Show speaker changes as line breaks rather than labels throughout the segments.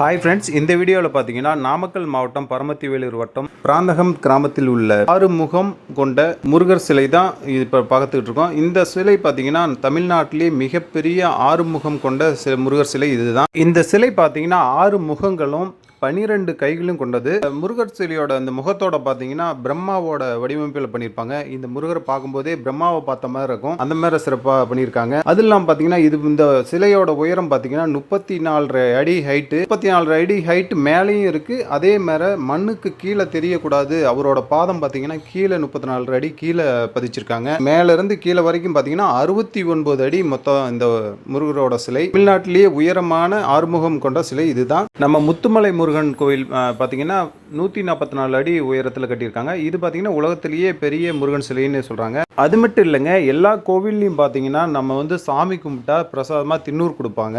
Hi friends இந்த வீடியோவில் பார்த்தீங்கன்னா நாமக்கல் மாவட்டம் பரமத்தி வேலூர் வட்டம் பிராந்தகம் கிராமத்தில் உள்ள ஆறு முகம் கொண்ட முருகர் சிலை தான் இப்போ பார்த்துக்கிட்டு இருக்கோம். இந்த சிலை பார்த்தீங்கன்னா தமிழ்நாட்டிலேயே மிகப்பெரிய ஆறு முகம் கொண்ட சில முருகர் சிலை இதுதான். இந்த சிலை பார்த்தீங்கன்னா ஆறு முகங்களும் பனிரெண்டு கைகளும் கொண்டது. முருகர் சிலையோட அந்த முகத்தோட பார்த்தீங்கன்னா பிரம்மாவோட வடிவமைப்பில் பண்ணியிருப்பாங்க. இந்த முருகரை பார்க்கும்போதே பிரம்மாவை பார்த்த மாதிரி இருக்கும். அந்த மாதிரி சிறப்பாக பண்ணியிருக்காங்க. அது இல்லாமல் பார்த்தீங்கன்னா இது இந்த சிலையோட உயரம் பார்த்தீங்கன்னா முப்பத்தி நாலரை அடி ஹைட்டு முப்பத்தி நாலரை அடி ஹைட் மேலேயும் இருக்குது அதே மாதிரி மண்ணுக்கு கீழே தெரியக்கூடாது. அவரோட பாதம் பார்த்தீங்கன்னா கீழே முப்பத்தி நாலரை அடி கீழே பதிச்சிருக்காங்க. மேலேருந்து கீழே வரைக்கும் பார்த்தீங்கன்னா அறுபத்தி ஒன்பது அடி மொத்தம் இந்த முருகரோட சிலை. தமிழ்நாட்டிலேயே உயரமான ஆறுமுகம் கொண்ட சிலை இதுதான். நம்ம முத்துமலை முருகன் கோயில் கோவில் பார்த்தீங்கன்னா நூற்றி நாற்பத்தி நாலு அடி உயரத்தில் கட்டியிருக்காங்க. இது பார்த்தீங்கன்னா உலகத்திலேயே பெரிய முருகன் சிலைன்னு சொல்கிறாங்க அது மட்டும் இல்லைங்க எல்லா கோவில்லையும் பார்த்தீங்கன்னா நம்ம வந்து சாமி கும்பிட்டா பிரசாதமாக தின்னூர் கொடுப்பாங்க.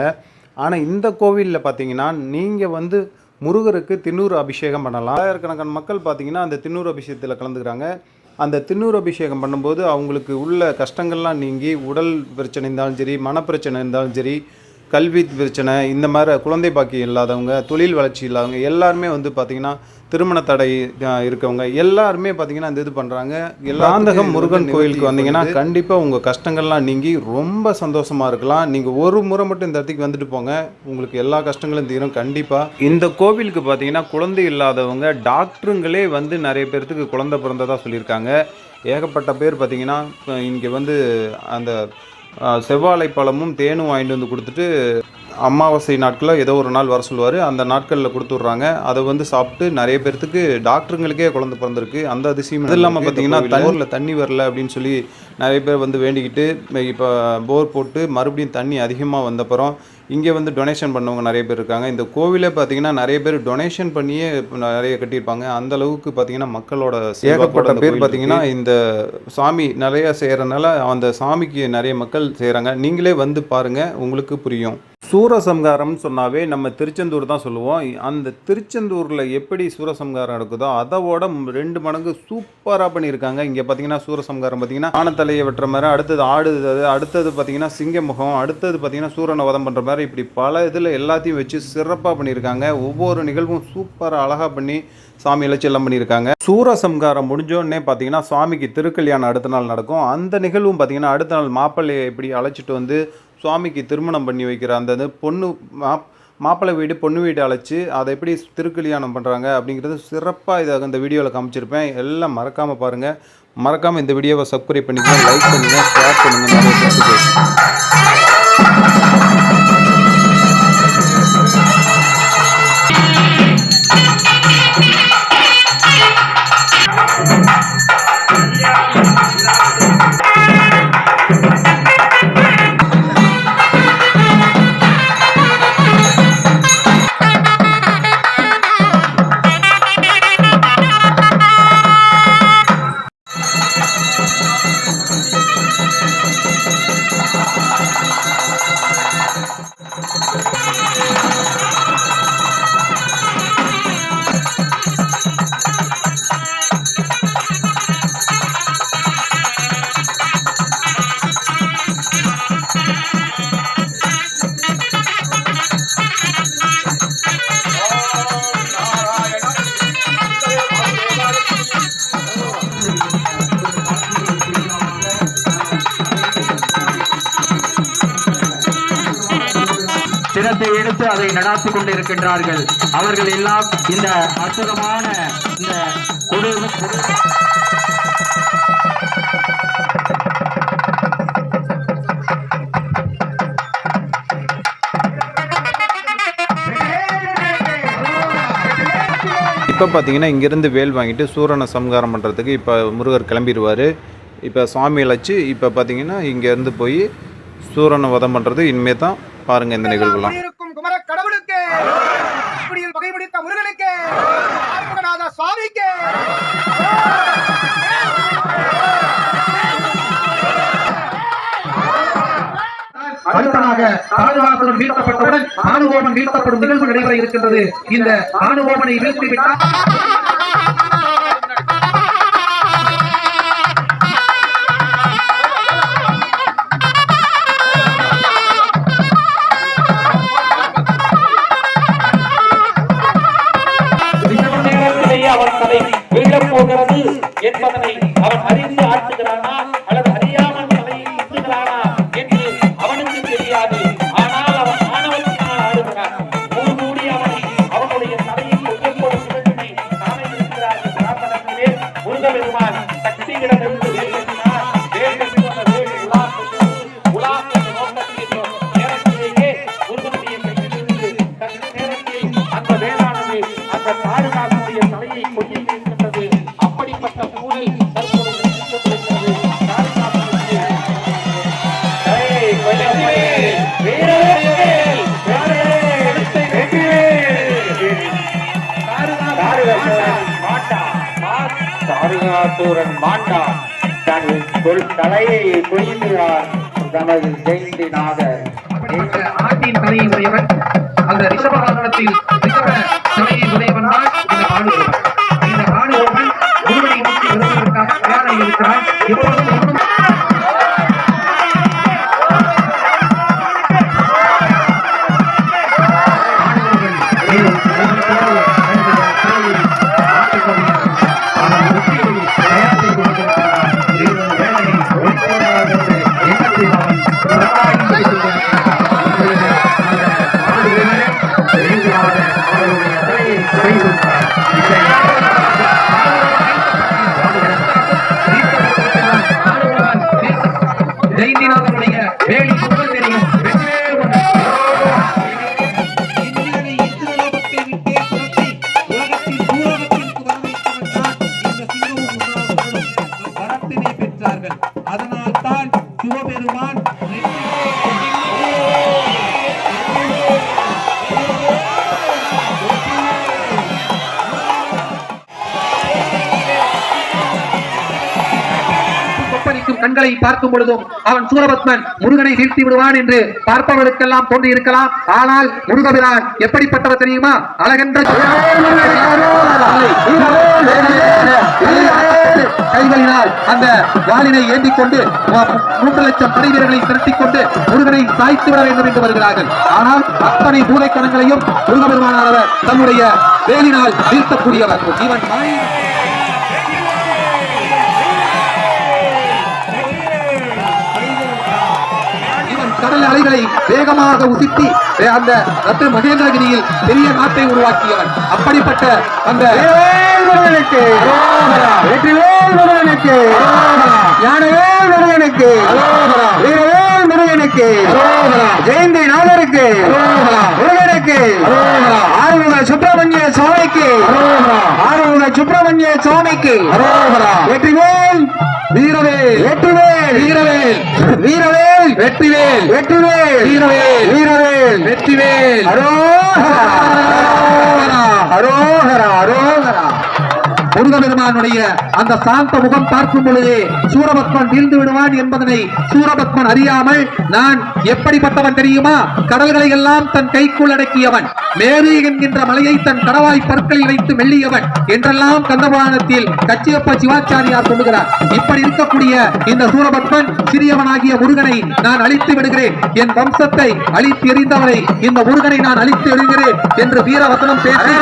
ஆனால் இந்த கோவிலில் பார்த்தீங்கன்னா நீங்கள் வந்து முருகருக்கு தின்னூர் அபிஷேகம் பண்ணலாம். ஆயிரக்கணக்கான மக்கள் பார்த்தீங்கன்னா அந்த தின்னூர் அபிஷேகத்தில் கலந்துக்கிறாங்க. அந்த தின்னூர் அபிஷேகம் பண்ணும்போது அவங்களுக்கு உள்ள கஷ்டங்கள்லாம் நீங்கி உடல் பிரச்சனை இருந்தாலும் சரி மனப்பிரச்சனை இருந்தாலும் சரி கல்வி பிரச்சனை இந்த மாதிரி குழந்தை பாக்கியம் இல்லாதவங்க தொழில் வளர்ச்சி இல்லாதவங்க எல்லாருமே வந்து பார்த்திங்கன்னா திருமண தடை இருக்கவங்க எல்லாருமே பார்த்திங்கன்னா இந்த இது பண்ணுறாங்க எல்லாந்தகம் முருகன் கோயிலுக்கு வந்தீங்கன்னா கண்டிப்பாக உங்கள் கஷ்டங்கள்லாம் நீங்கி ரொம்ப சந்தோஷமாக இருக்கலாம். நீங்கள் ஒரு முறை மட்டும் இந்த இடத்துக்கு வந்துட்டு போங்க. உங்களுக்கு எல்லா கஷ்டங்களும் தீரும் கண்டிப்பாக இந்த கோவிலுக்கு பார்த்தீங்கன்னா குழந்தை இல்லாதவங்க டாக்டருங்களே வந்து நிறைய பேர்த்துக்கு குழந்தை பிறந்ததா சொல்லியிருக்காங்க. ஏகப்பட்ட பேர் பார்த்தீங்கன்னா இங்கே வந்து அந்த செவ்வாழை பழமும் தேனும் வாங்கிட்டு வந்து கொடுத்துட்டு அமாவாசை நாட்களில் ஏதோ ஒரு நாள் வர சொல்லுவார். அந்த நாட்களில் கொடுத்து விட்றாங்க அதை வந்து சாப்பிட்டு நிறைய பேர்த்துக்கு டாக்டருங்களுக்கே குழந்தை பிறந்திருக்கு. அந்த அதிசயம் அது இல்லாமல் பார்த்தீங்கன்னா தண்ணீரில் தண்ணி வரல அப்படின்னு சொல்லி நிறைய பேர் வந்து வேண்டிக்கிட்டு இப்போ போர் போட்டு மறுபடியும் தண்ணி அதிகமாக வந்தப்புறம் இங்கே வந்து டொனேஷன் பண்ணவங்க நிறைய பேர் இருக்காங்க. இந்த கோவிலே பார்த்தீங்கன்னா நிறைய பேர் டொனேஷன் பண்ணியே நிறைய கட்டியிருப்பாங்க. அந்த அளவுக்கு பார்த்தீங்கன்னா மக்களோட ஏகப்பட்ட பேர் பார்த்தீங்கன்னா இந்த சாமி நிறைய செய்கிறனால அந்த சாமிக்கு நிறைய மக்கள் செய்கிறாங்க நீங்களே வந்து பாருங்க உங்களுக்கு புரியும். சூரசம்ஹாரம்னு சொன்னாவே நம்ம திருச்செந்தூர் தான் சொல்லுவோம். அந்த திருச்செந்தூரில் எப்படி சூரசம்ஹாரம் நடக்குதோ அதோட ரெண்டு மடங்கு சூப்பராக பண்ணியிருக்காங்க. இங்கே பார்த்தீங்கன்னா சூரசம்ஹாரம் பார்த்தீங்கன்னா ஆனத்தலையை வெட்டுற மாதிரி அடுத்தது ஆடுது அடுத்தது பார்த்தீங்கன்னா சிங்கமுகம் அடுத்தது பார்த்தீங்கன்னா சூரனை வதம் பண்ணுற மாதிரி இப்படி பல இதில் எல்லாத்தையும் வச்சு சிறப்பாக பண்ணியிருக்காங்க. ஒவ்வொரு நிகழ்வும் சூப்பராக அழகாக பண்ணி சாமி இழைச்சி பண்ணியிருக்காங்க. சூரசம்ஹாரம் முடிஞ்சோடனே பார்த்தீங்கன்னா சுவாமிக்கு திருக்கல்யாணம் அடுத்த நாள் நடக்கும். அந்த நிகழ்வும் பார்த்தீங்கன்னா அடுத்த நாள் மாப்பிள்ளையை இப்படி அழைச்சிட்டு வந்து சுவாமிக்கு திருமணம் பண்ணி வைக்கிற அந்த பொண்ணு மாப் மாப்பிள்ளை வீடு பொண்ணு வீடு அழைச்சி அதை எப்படி திருக்கல்யாணம் பண்ணுறாங்க அப்படிங்கிறது சிறப்பாக இதை இந்த வீடியோவில் காமிச்சிருப்பேன். எல்லாம் மறக்காமல் பாருங்கள் மறக்காமல் இந்த வீடியோவை சப்ஸ்கிரைப் பண்ணிக்கோங்க லைக் பண்ணுங்கள் ஷேர் பண்ணுங்கள் நிறைய பேருக்கு
அதை நடாத்திக் கொண்டிருக்கின்றார்கள். அவர்கள் எல்லாம் இந்த அற்புதமான இந்த
இப்போ பார்த்தீங்கன்னா இங்கேருந்து வேல் வாங்கிட்டு சூரனை சம்காரம் பண்ணுறதுக்கு இப்போ முருகர் கிளம்பிடுவார். இப்போ சுவாமி அழைச்சி இப்போ பார்த்தீங்கன்னா இங்கேருந்து போய் சூரனை வதம் பண்ணுறது இனிமே தான் பாருங்கள் இந்த நிகழ்வுலாம்.
இப்படியில் பகை முடித்த முருகனுக்கு ஆறுமுகநாத சுவாமிக்கு.
அடுத்ததாக ராஜவாசனம் வீழ்த்தப்பட்டவுடன் ஆணுகோபன் வீழ்த்தப்படும் நிகழ்வு நடைபெற இருக்கின்றது. இந்த ஆணுகோபனை வீழ்த்திவிட்டால்
தாருகாசூரன் மாண்டான் தன் தலையை பொய்கிறார் தனது
செய்தினாக ஆட்டின் தலையை உடையவன் அந்த ரிஷப வாகனத்தில் ரிஷப இந்த ஆடு இந்த ஆடு ஒருவன் குருவனை நோக்கி இருக்கிறான் கொப்பளிக்கும் கண்களை பார்க்கும் பொழுதும் அவன் சூரபத்மன் முருகனை வீழ்த்தி விடுவான் என்று பார்ப்பவர்களுக்கெல்லாம் தோன்றி இருக்கலாம் ஆனால் முருகபிரான் எப்படிப்பட்டவர் தெரியுமா அழகென்ற அந்த வாளினை ஏந்திக் கொண்டு மூன்று லட்சம் படை வீரர்களை திரட்டிக் கொண்டு முருகனை சாய்த்து விட வேண்டும் என்று வருகிறார்கள். ஆனால் அத்தனை மூளைக்கணங்களையும் முருகபெருமானவர் தன்னுடைய வேலினால் வீழ்த்தக்கூடியவர். இவன் கடல் அலைகளை வேகமாக உசித்தி அந்த ரத்த மகேந்திரகிரியில் பெரிய நாட்டை உருவாக்கியவன். அப்படிப்பட்ட அந்த முருகனுக்கு வெற்றிவேல் முருகனுக்கு ஞானவேல் முருகனுக்கு வீரவேல் முருகனுக்கு ஜெயந்தி நாதருக்கு முருகனுக்கு. ஆறுமுக சுப்பிரமணிய சுவாமிக்கு. ஆறுமுக சுப்பிரமணிய சுவாமிக்கு. வெற்றிவேல் வீரவேல். வெற்றிவேல். வீரவேல். வீரவேல். வெற்றிவேல். வெற்றிவேல். வீரவேல். வீரவேல். வெற்றிவேல். அரோகரா. அரோகரா. அரோகரா. முருகபெருமானுடைய அந்த சாந்த முகம் பார்க்கும் பொழுதே சூரபத்மன் வீழ்ந்து விடுவான் என்பதனை சூரபத்மன் அறியாமல் நான் எப்படிப்பட்டவன் தெரியுமா? கடல்களை எல்லாம் தன் கைக்குள் அடக்கியவன். மேரு என்கின்ற மலையை தன் கடவாய் பற்களில் வைத்து மெல்லியவன் என்றெல்லாம் கந்தபுராணத்தில் கச்சியப்ப சிவாச்சாரியார் சொல்லுகிறார். இப்படி இருக்கக்கூடிய இந்த சூரபத்மன் சிறியவனாகிய முருகனை நான் அழித்து விடுகிறேன். என் வம்சத்தை அழித்து எறிந்தவனை இந்த முருகனை நான் அழித்து விடுகிறேன் என்று வீரவசனம் பேசி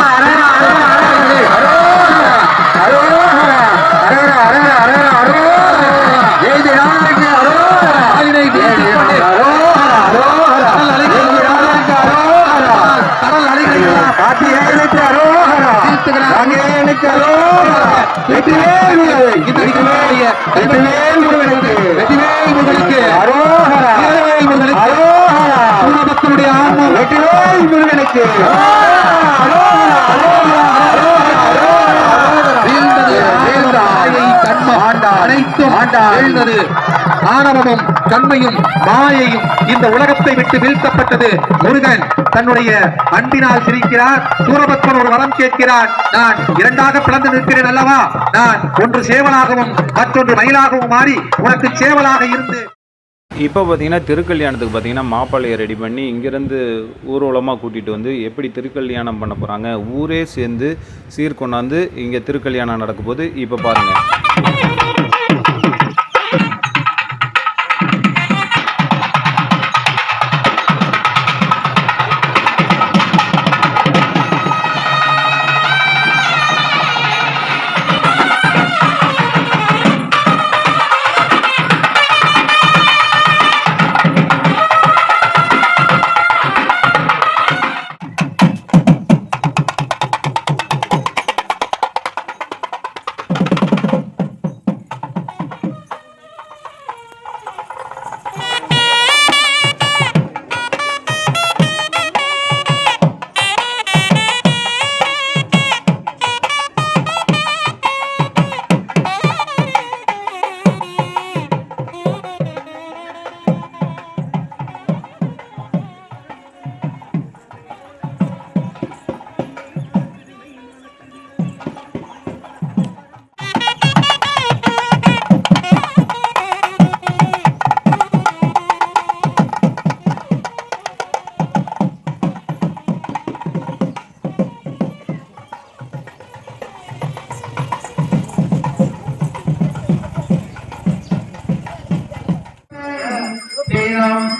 சூரபக்தனுடைய முருகனுக்கு. வீழ்ந்தது வீழ்ந்தது. அனைத்தும் வீழ்ந்தது ஆணவமும் கண்மையும் மாயையும் இந்த உலகத்தை விட்டு வீழ்த்தப்பட்டது முருகன். தன்னுடைய அன்பினால் சிரிக்கிறார் சூரபத்மன் ஒரு வரம் கேட்கிறார். நான் இரண்டாக பிளந்து நிற்கிறேன் அல்லவா? நான் ஒன்று சேவலாகவும் மற்றொன்று மயிலாகவும் மாறி உனக்கு சேவலாக இருந்து.
இப்போ பார்த்தீங்கன்னா திருக்கல்யாணத்துக்கு பார்த்தீங்கன்னா மாப்பிள்ளையை ரெடி பண்ணி இங்கேருந்து ஊர்வலமாக கூட்டிகிட்டு வந்து எப்படி திருக்கல்யாணம் பண்ண போகிறாங்க ஊரே சேர்ந்து சீர்கொண்டாந்து இங்கே திருக்கல்யாணம் நடக்கும் போது இப்போ பாருங்கள்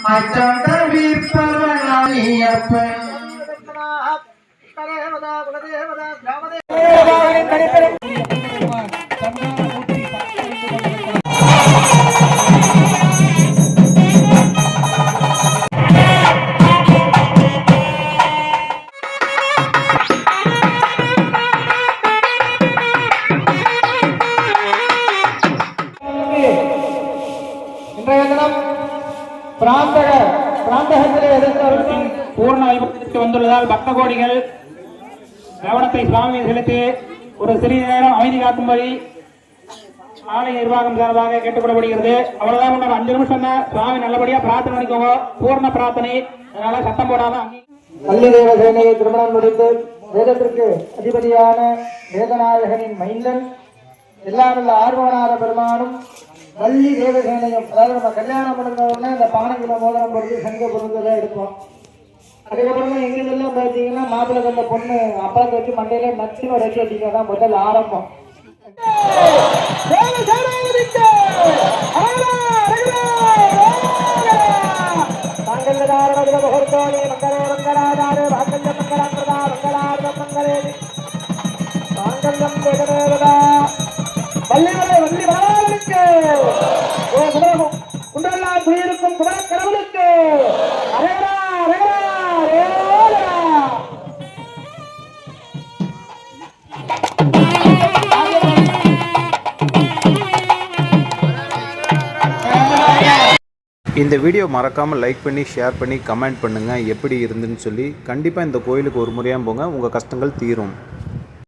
மச்சாண்ட வீர்பவனாயப்பன் கவனத்தை ஒரு சிறிது நேரம் அமைதி காக்கும்படி ஆலய நிர்வாகம் சார்பாக கேட்டுக்கொள்ளப்படுகிறது. அவ்வளவுதான் இன்னும் அஞ்சு நிமிஷம் தான் சுவாமி நல்லபடியா பிரார்த்தனை பண்ணிக்கோங்க. பூர்ண பிரார்த்தனை. அதனால சத்தம் போடாம அங்கே
பள்ளிதேவ சேனையை திருமணம் முடித்து வேதத்திற்கு அதிபதியான வேதநாயகனின் மைந்தன் எல்லாருள்ள ஆர்வனார பெருமானும் வள்ளி தேவசேனையும் அதாவது நம்ம கல்யாணம் முடிஞ்ச இந்த பானங்களை மோதிரம் பொறுத்து சங்க பொருந்ததை எடுப்போம். அதுக்கப்புறமா எங்க இதெல்லாம் பார்த்தீங்கன்னா மாப்பிள்ளை கண்ட பொண்ணு அப்பாவுக்கு வச்சு மண்டையில நச்சுன்னு ஒரு வச்சு வச்சிங்க தான் முதல் ஆரம்பம். மங்களதாரணி குடியிருக்கும்
இந்த வீடியோ மறக்காமல் லைக் பண்ணி ஷேர் பண்ணி கமெண்ட் பண்ணுங்கள் எப்படி இருந்துன்னு சொல்லி கண்டிப்பாக இந்த கோயிலுக்கு ஒரு முறையாக போங்க. உங்கள் கஷ்டங்கள் தீரும்.